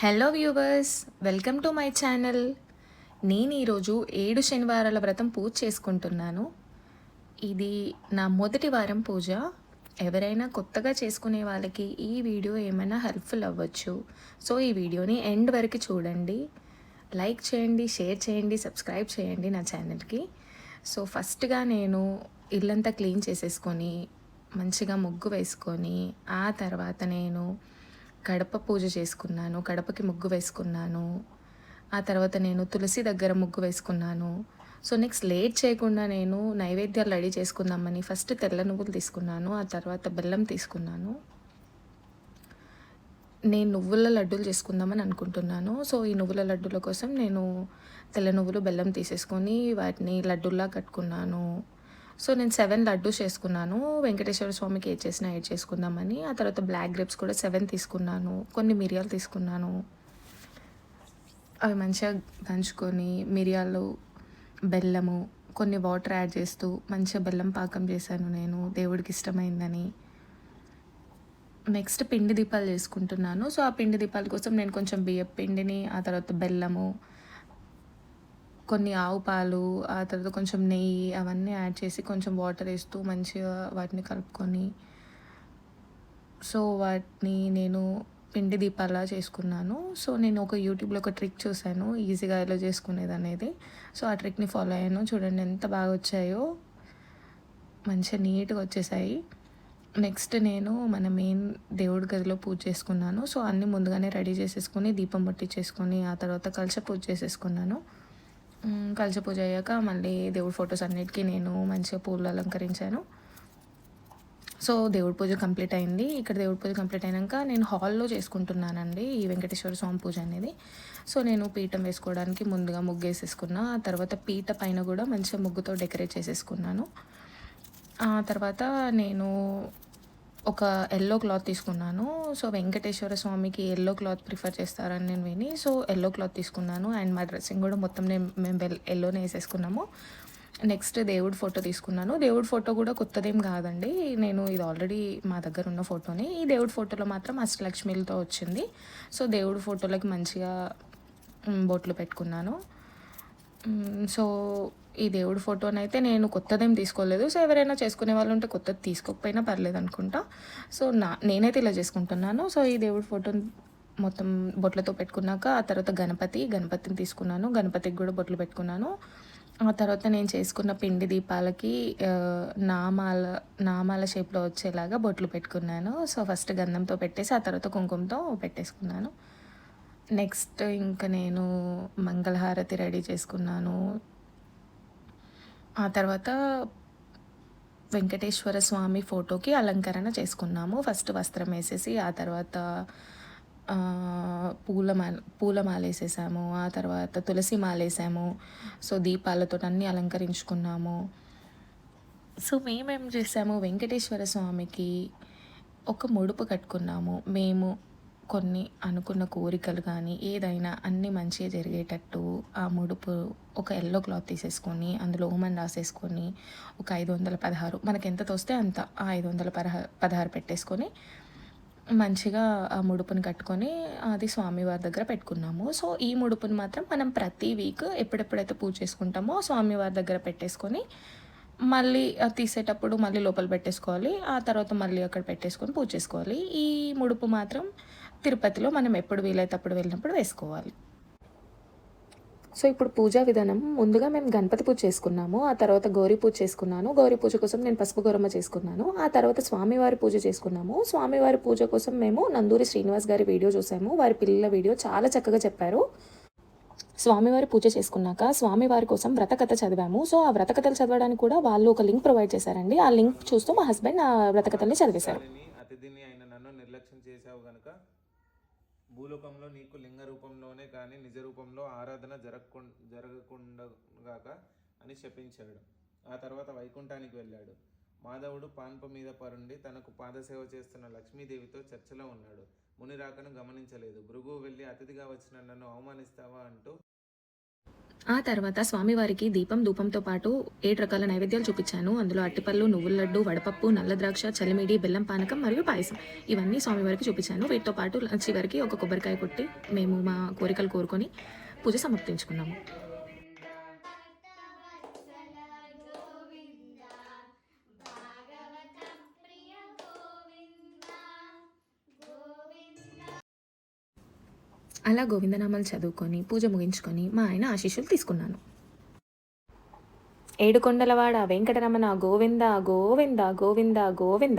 Hello viewers welcome to my channel నేను ఈరోజు ఏడు శనివారాల వ్రతం పూజ చేసుకుంటున్నాను. ఇది నా మొదటి వారం పూజ. ఎవరైనా కొత్తగా చేసుకునే వాళ్ళకి ఈ వీడియో ఏమైనా హెల్ప్ఫుల్ అవ్వచ్చు. సో ఈ వీడియోని ఎండ్ వరకు చూడండి. లైక్ చేయండి షేర్ చేయండి సబ్స్క్రైబ్ చేయండి నా ఛానల్కి. సో ఫస్ట్గా నేను ఇల్లంతా క్లీన్ చేసేసుకొని మంచిగా ముగ్గు వేసుకొని ఆ తర్వాత నేను గడప పూజ చేసుకున్నాను గడపకి ముగ్గు వేసుకున్నాను. ఆ తర్వాత నేను తులసి దగ్గర ముగ్గు వేసుకున్నాను. సో నెక్స్ట్ లేట్ చేయకుండా నేను నైవేద్యాలు రెడీ చేసుకుందామని ఫస్ట్ తెల్ల నువ్వులు తీసుకున్నాను ఆ తర్వాత బెల్లం తీసుకున్నాను. నేను నువ్వుల లడ్డూలు చేసుకుందామని అనుకుంటున్నాను. సో ఈ నువ్వుల లడ్డూల కోసం నేను తెల్ల నువ్వులు బెల్లం తీసేసుకొని వాటిని లడ్డూలా కట్టుకున్నాను. సో నేను సెవెన్ లడ్డూస్ చేసుకున్నాను. వెంకటేశ్వర స్వామికి ఏ చేసినా యాడ్ చేసుకుందామని. ఆ తర్వాత బ్లాక్ గ్రేప్స్ కూడా సెవెన్ తీసుకున్నాను. కొన్ని మిరియాలు తీసుకున్నాను. అవి మంచిగా దంచుకొని మిరియాలు బెల్లము కొన్ని వాటర్ యాడ్ చేస్తూ మంచిగా బెల్లం పాకం చేశాను నేను. దేవుడికి ఇష్టమైందని. నెక్స్ట్ పిండి దీపాలు చేసుకుంటున్నాను. సో ఆ పిండి దీపాల కోసం నేను కొంచెం బియ్యం పిండిని ఆ తర్వాత బెల్లము కొన్ని ఆవు పాలు ఆ తర్వాత కొంచెం నెయ్యి అవన్నీ యాడ్ చేసి కొంచెం వాటర్ వేస్తూ మంచిగా వాటిని కలుపుకొని సో వాటిని నేను పిండి దీపాలా చేసుకున్నాను. సో నేను ఒక యూట్యూబ్లో ఒక ట్రిక్ చూశాను ఈజీగా ఎలా చేసుకునేది అనేది సో ఆ ట్రిక్ని ఫాలో అయ్యాను. చూడండి ఎంత బాగా వచ్చాయో. మంచిగా నీట్గా వచ్చేసాయి. నెక్స్ట్ నేను మన మెయిన్ దేవుడి గదిలో పూజ చేసుకున్నాను. సో అన్నీ ముందుగానే రెడీ చేసేసుకొని దీపం ముట్టించేసుకొని ఆ తర్వాత కలిసి పూజ చేసేసుకున్నాను. కలశ పూజ అయ్యాక మళ్ళీ దేవుడి ఫొటోస్ అన్నిటికీ నేను మంచిగా పూలు అలంకరించాను. సో దేవుడి పూజ కంప్లీట్ అయింది. ఇక్కడ దేవుడి పూజ కంప్లీట్ అయినాక నేను హాల్లో చేసుకుంటున్నానండి ఈ వెంకటేశ్వర స్వామి పూజ అనేది. సో నేను పీఠం వేసుకోవడానికి ముందుగా ముగ్గు వేసేసుకున్నా ఆ తర్వాత పీట పైన కూడా మంచిగా ముగ్గుతో డెకరేట్ చేసేసుకున్నాను. ఆ తర్వాత నేను ఒక ఎల్లో క్లాత్ తీసుకున్నాను. సో వెంకటేశ్వర స్వామికి ఎల్లో క్లాత్ ప్రిఫర్ చేస్తారని నేను విని సో ఎల్లో క్లాత్ తీసుకున్నాను. అండ్ మా డ్రెస్సింగ్ కూడా మొత్తం నేను మేము ఎల్లోనే వేసేసుకున్నాము. నెక్స్ట్ దేవుడి ఫోటో తీసుకున్నాను. దేవుడి ఫోటో కూడా కొత్తదేం కాదండి. నేను ఇది ఆల్రెడీ మా దగ్గర ఉన్న ఫోటోని. ఈ దేవుడి ఫోటోలో మాత్రం అష్టలక్ష్మిలతో వచ్చింది. సో దేవుడి ఫోటోలకి మంచిగా బొట్లు పెట్టుకున్నాను. సో ఈ దేవుడి ఫోటోనైతే నేను కొత్తదేం తీసుకోలేదు. సో ఎవరైనా చేసుకునే వాళ్ళు ఉంటే కొత్తది తీసుకోకపోయినా పర్లేదు అనుకుంటా. సో నా నేనైతే ఇలా చేసుకుంటున్నాను. సో ఈ దేవుడి ఫోటోని మొత్తం బొట్లతో పెట్టుకున్నాక ఆ తర్వాత గణపతి గణపతిని తీసుకున్నాను. గణపతికి కూడా బొట్లు పెట్టుకున్నాను. ఆ తర్వాత నేను చేసుకున్న పిండి దీపాలకి నామాల నామాల షేప్లో వచ్చేలాగా బొట్లు పెట్టుకున్నాను. సో ఫస్ట్ గంధంతో పెట్టేసి ఆ తర్వాత కుంకుమతో పెట్టేసుకున్నాను. నెక్స్ట్ ఇంకా నేను మంగళహారతి రెడీ చేసుకున్నాను. ఆ తర్వాత వెంకటేశ్వర స్వామి ఫోటోకి అలంకరణ చేసుకున్నాము. ఫస్ట్ వస్త్రం వేసేసి ఆ తర్వాత పూలమాల పూలమాల వేసేసాము. ఆ తర్వాత తులసి మాల వేసాము. సో దీపాలతో అన్నీ అలంకరించుకున్నాము. సో మేమేం చేసాము? వెంకటేశ్వర స్వామికి ఒక ముడుపు కట్టుకున్నాము. మేము కొన్ని అనుకున్న కోరికలు కానీ ఏదైనా అన్నీ మంచిగా జరిగేటట్టు ఆ ముడుపు ఒక ఎల్లో క్లాత్ తీసేసుకొని అందులో ఓమన్ రాసేసుకొని ఒక ఐదు వందల పదహారు మనకి ఎంత తోస్తే అంత ఆ ఐదు వందల పదహారు పదహారు పెట్టేసుకొని మంచిగా ఆ ముడుపుని కట్టుకొని అది స్వామివారి దగ్గర పెట్టుకున్నాము. సో ఈ ముడుపుని మాత్రం మనం ప్రతి వీక్ ఎప్పుడెప్పుడైతే పూజ చేసుకుంటామో స్వామివారి దగ్గర పెట్టేసుకొని మళ్ళీ అది తీసేటప్పుడు మళ్ళీ లోపల పెట్టేసుకోవాలి. ఆ తర్వాత మళ్ళీ అక్కడ పెట్టేసుకొని పూజ చేసుకోవాలి. ఈ ముడుపు మాత్రం తిరుపతిలో మనం ఎప్పుడు వీలైతే అప్పుడు వెళ్ళినప్పుడు వేసుకోవాలి. సో ఇప్పుడు పూజా విధానం. ముందుగా మేము గణపతి పూజ చేసుకున్నాము. ఆ తర్వాత గౌరీ పూజ చేసుకున్నాను. గౌరీ పూజ కోసం నేను పసుపు గౌరమ్మ చేసుకున్నాను. ఆ తర్వాత స్వామివారి పూజ చేసుకున్నాము. స్వామివారి పూజ కోసం మేము నందూరి శ్రీనివాస్ గారి వీడియో చూసాము. వారి పిల్లల వీడియో చాలా చక్కగా చెప్పారు. స్వామివారి పూజ చేసుకున్నాక స్వామివారి కోసం వ్రతకథ చదివాము. సో ఆ వ్రతకథలు చదవడానికి కూడా వాళ్ళు ఒక లింక్ ప్రొవైడ్ చేశారండి. ఆ లింక్ చూస్తూ మా హస్బెండ్ ఆ వ్రతకథల్ని చదివేశారు. వారిని అతిథిని అయిన నన్ను నిర్లక్ష్యం చేశావు గనుక భూలోకంలో నీకు లింగ రూపంలోనే కానీ నిజ రూపంలో ఆరాధన జరగకు జరగకుండగాక అని శపించాడు. ఆ తర్వాత వైకుంఠానికి వెళ్ళాడు. మాధవుడు పాన్ప మీద పరుండి తనకు పాదసేవ చేస్తున్న లక్ష్మీదేవితో చర్చలో ఉన్నాడు. ముని రాకను గమనించలేదు. భృగు వెళ్ళి అతిథిగా వచ్చిన నన్ను అవమానిస్తావా అంటూ ఆ తర్వాత స్వామివారికి దీపం ధూపంతో పాటు ఏడు రకాల నైవేద్యాలు చూపించాను. అందులో అట్టిపళ్ళు నువ్వుల లడ్డు వడపప్పు నల్ల ద్రాక్ష చలిమిడి బెల్లం పానకం మరియు పాయసం. ఇవన్నీ స్వామివారికి చూపించాను. వీటితో పాటు చివరికి ఒక కొబ్బరికాయ కొట్టి మేము మా కోరికలు కోరుకొని పూజ సమర్పించుకున్నాము అలా గోవిందనామాలు చదువుకొని పూజ ముగించుకొని మా ఆయన ఆశీస్సులు తీసుకున్నాను. ఏడుకొండలవాడ వెంకటరమణ గోవింద గోవింద గోవింద గోవింద.